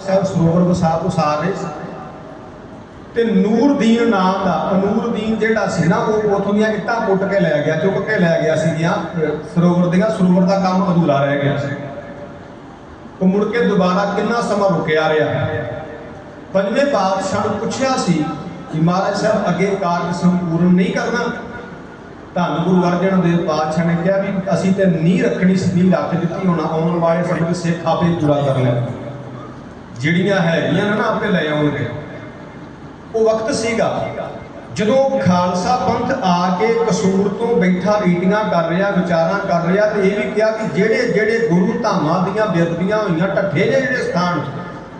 ਸਾਹਿਬ ਸਰੋਵਰ ਵਸਾਪ ਉਸਾਰ ਰਹੇ ਸੀ। ਤੇ ਨੂਰਦੀਨ ਨਾਮ ਦਾ ਉਹ ਜਿਹੜਾ ਸੀ ਨਾ, ਉਹ ਉਥੋਂ ਦੀਆਂ ਇੱਟਾਂ ਪੁੱਟ ਕੇ ਲੈ ਗਿਆ, ਚੁੱਕ ਕੇ ਲੈ ਗਿਆ ਸੀਗੀਆਂ ਸਰੋਵਰ ਦੀਆਂ, ਸਰੋਵਰ ਦਾ ਕੰਮ ਅਧੂਰਾ ਰਹਿ ਗਿਆ ਸੀ। ਉਹ ਮੁੜ ਕੇ ਦੁਬਾਰਾ ਕਿੰਨਾ ਸਮਾਂ ਰੁਕਿਆ ਰਿਹਾ? ਪੰਜਵੇਂ ਪਾਤਸ਼ਾਹ ਨੂੰ ਪੁੱਛਿਆ ਸੀ ਕਿ ਮਹਾਰਾਜ ਸਾਹਿਬ, ਅੱਗੇ ਕਾਰਜ ਸੰਪੂਰਨ ਨਹੀਂ ਕਰਨਾ। ਧੰਨ ਗੁਰੂ ਅਰਜਨ ਦੇਵ ਪਾਤਸ਼ਾਹ ਨੇ ਕਿਹਾ ਵੀ ਅਸੀਂ ਤੇ ਨੀਂਹ ਰੱਖਣੀ ਸੀ, ਨੀਂਹ ਰੱਖ ਦਿੱਤੀ, ਹੋਣਾ ਆਉਣ ਵਾਲੇ ਸਮੇਂ ਵਿੱਚ ਸਿੱਖ ਆਪੇ ਪੂਰਾ ਕਰ ਲੈਣ ਜਿਹੜੀਆਂ ਹੈਗੀਆਂ ਨੇ ਨਾ ਆਪੇ ਲੈ ਆਉਣਗੇ। ਉਹ ਵਕਤ ਸੀਗਾ ਜਦੋਂ ਖਾਲਸਾ ਪੰਥ ਆ ਕੇ ਕਸੂਰ ਤੋਂ ਬੈਠਾ ਰੀਟੀਆਂ ਕਰ ਰਿਹਾ, ਵਿਚਾਰਾਂ ਕਰ ਰਿਹਾ ਤੇ ਇਹ ਵੀ ਕਿਹਾ ਕਿ ਜਿਹੜੇ ਜਿਹੜੇ ਗੁਰੂ ਧਾਮਾਂ ਦੀਆਂ ਬੇਅਦਬੀਆਂ ਹੋਈਆਂ, ਢੱਠੇ ਨੇ ਜਿਹੜੇ ਸਥਾਨ,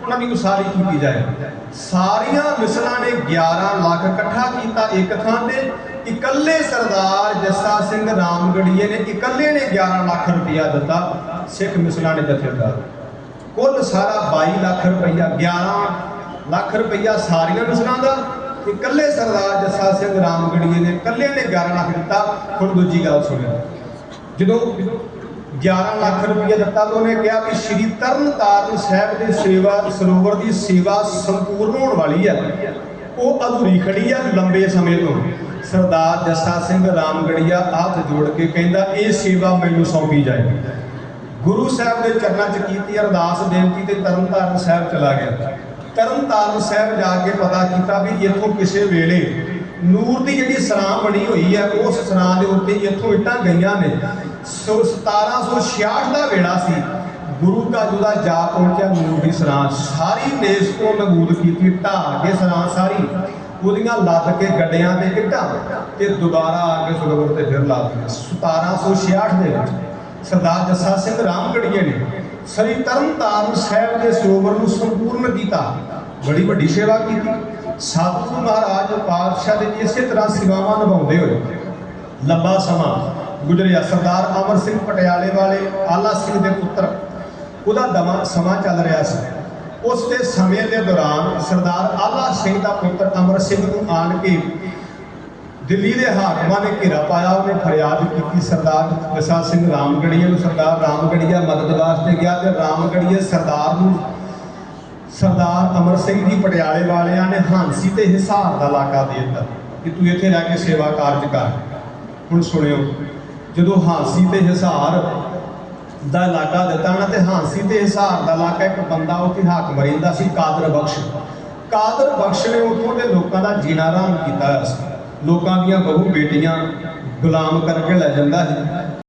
ਉਹਨਾਂ ਦੀ ਉਸਾਰੀ ਕੀਤੀ ਜਾਏ। ਸਾਰੀਆਂ ਮਿਸਲਾਂ ਨੇ 11 ਲੱਖ ਇਕੱਠਾ ਕੀਤਾ ਇੱਕ ਥਾਂ ਤੇ। ਇਕੱਲੇ ਸਰਦਾਰ ਜੱਸਾ ਸਿੰਘ ਰਾਮਗੜੀਏ ਨੇ, ਇਕੱਲੇ ਨੇ 11 ਲੱਖ ਰੁਪਇਆ ਦਿੱਤਾ। ਸਿੱਖ ਮਿਸਲਾਂ ਨੇ ਜਥੇਦਾਰ ਕੁੱਲ ਸਾਰਾ 22 ਲੱਖ ਰੁਪਈਆ 11 ਲੱਖ ਰੁਪਈਆ ਸਾਰੀਆਂ ਮਿਸਲਾਂ ਦਾ ਇਕੱਲੇ ਸਰਦਾਰ ਜੱਸਾ ਸਿੰਘ ਰਾਮਗੜੀਏ ਨੇ ਇਕੱਲੇ ਨੇ 11 ਲੱਖ ਦਿੱਤਾ। ਹੁਣ ਦੂਜੀ ਗੱਲ ਸੁਣਿਓ ਜਦੋਂ 11 ਲੱਖ ਰੁਪਈਆ ਦਿੱਤਾ ਤਾਂ ਉਹਨੇ ਕਿਹਾ ਕਿ ਸ਼੍ਰੀ ਤਰਨਤਾਰਨ ਸਾਹਿਬ ਦੇ ਸੇਵਾ, ਸਰੋਵਰ ਦੀ ਸੇਵਾ ਸੰਪੂਰਨ ਹੋਣ ਵਾਲੀ ਹੈ। ਉਹ ਅਧੂਰੀ ਖੜੀ ਆ ਲੰਬੇ ਸਮੇਂ ਤੋਂ। ਸਰਦਾਰ ਜੱਸਾ ਸਿੰਘ ਰਾਮਗੜੀਆ ਹੱਥ ਜੋੜ ਕੇ ਕਹਿੰਦਾ, ਇਹ ਸੇਵਾ ਮੈਨੂੰ ਸੌਂਪੀ ਜਾਏਗੀ ਗੁਰੂ ਸਾਹਿਬ ਦੇ ਚਰਨਾਂ 'ਚ ਕੀਤੀ, ਅਰਦਾਸ, ਬੇਨਤੀ ਤੇ ਤਰਨਤਾਰਨ ਸਾਹਿਬ ਚਲਾ ਗਿਆ। ਤਰਨਤਾਰਨ ਸਾਹਿਬ ਜਾ ਕੇ ਪਤਾ ਕੀਤਾ ਵੀ ਇੱਥੋਂ ਕਿਸੇ ਵੇਲੇ ਨੂਰ ਦੀ ਜਿਹੜੀ ਸਰਾਂ ਬਣੀ ਹੋਈ ਹੈ, ਉਸ ਸਰਾਂ ਦੇ ਉੱਤੇ ਇੱਥੋਂ ਇੱਟਾਂ ਗਈਆਂ ਨੇ। 1766 ਦਾ ਵੇੜਾ ਸੀ, ਗੁਰੂ ਦਾ ਜੁਦਾ ਜਾ ਪਹੁੰਚਿਆ ਨੂਰ ਦੀ ਸਰਾਂ ਸਾਰੀ ਨੇਸ ਤੋਂ ਨਬੂਦ ਕੀਤੀ, ਢਾਹ ਕੇ ਸਰਾਂ ਸਾਰੀ, ਉਹਦੀਆਂ ਲੱਦ ਕੇ ਗੱਡਿਆਂ ਤੇ ਇੱਟਾਂ ਤੇ ਦੁਬਾਰਾ ਆ ਕੇ ਸਰੋਵਰ ਤੇ ਫਿਰ ਲਾ ਦਿੱਤੀਆਂ 1766 ਦੇ ਵਿੱਚ ਸਰਦਾਰ ਜੱਸਾ ਸਿੰਘ ਰਾਮਗੜੀਏ ਨੇ ਸ੍ਰੀ ਤਰਨਤਾਰਨ ਸਾਹਿਬ ਦੇ ਸਰੋਵਰ ਨੂੰ ਸੰਪੂਰਨ ਕੀਤਾ, ਬੜੀ ਵੱਡੀ ਸੇਵਾ ਕੀਤੀ। ਸਤਿਗੁਰੂ ਮਹਾਰਾਜ ਪਾਤਸ਼ਾਹ ਦੇ ਇਸੇ ਤਰ੍ਹਾਂ ਸੇਵਾਵਾਂ ਨਿਭਾਉਂਦੇ ਹੋਏ ਲੰਬਾ ਸਮਾਂ ਗੁਜ਼ਰਿਆ। ਸਰਦਾਰ ਅਮਰ ਸਿੰਘ ਪਟਿਆਲੇ ਵਾਲੇ ਆਲਾ ਸਿੰਘ ਦੇ ਪੁੱਤਰ, ਉਹਦਾ ਦਮਾ ਸਮਾਂ ਚੱਲ ਰਿਹਾ ਸੀ। ਉਸ ਦੇ ਸਮੇਂ ਦੇ ਦੌਰਾਨ ਸਰਦਾਰ ਆਲਾ ਸਿੰਘ ਦਾ ਪੁੱਤਰ ਅਮਰ ਸਿੰਘ ਨੂੰ ਆਣ ਕੇ ਦਿੱਲੀ ਦੇ ਹਾਕਮਾਂ ਨੇ ਘੇਰਾ ਪਾਇਆ, ਉਹਨੇ ਫਰਿਆਦ ਕੀਤੀ ਸਰਦਾਰ ਵਿਸਾ ਸਿੰਘ ਰਾਮਗੜੀਏ ਨੂੰ। ਸਰਦਾਰ ਰਾਮਗੜੀਆ ਮਦਦ ਵਾਸਤੇ ਗਿਆ ਤੇ ਰਾਮਗੜੀਏ ਸਰਦਾਰ ਨੂੰ, ਸਰਦਾਰ ਅਮਰ ਸਿੰਘ ਜੀ ਪਟਿਆਲੇ ਵਾਲਿਆਂ ਨੇ ਹਾਂਸੀ ਤੇ ਹਿਸਾਰ ਦਾ ਇਲਾਕਾ ਦੇ ਦਿੱਤਾ ਕਿ ਤੂੰ ਇੱਥੇ ਰਹਿ ਕੇ ਸੇਵਾ ਕਾਰਜ ਕਰ। ਹੁਣ ਸੁਣਿਓ, ਜਦੋਂ ਹਾਂਸੀ ਤੇ ਹਿਸਾਰ ਦਾ ਇਲਾਕਾ ਦਿੱਤਾ ਨਾ, ਤੇ ਹਾਂਸੀ ਤੇ ਹਿਸਾਰ ਦਾ ਇਲਾਕਾ ਇੱਕ ਬੰਦਾ ਉੱਥੇ ਹਾਕਮ ਰਹਿੰਦਾ ਸੀ, ਕਾਦਰ ਬਖਸ਼। ਕਾਦਰ ਬਖਸ਼ ਨੇ ਉੱਥੋਂ ਦੇ ਲੋਕਾਂ ਦਾ ਜੀਣਾ ਰਾਮ ਕੀਤਾ ਹੋਇਆ ਸੀ। ਲੋਕਾਂ ਦੀਆਂ ਬਹੂ ਬੇਟੀਆਂ ਗੁਲਾਮ ਕਰਕੇ ਲੈ ਜਾਂਦਾ ਹੈ।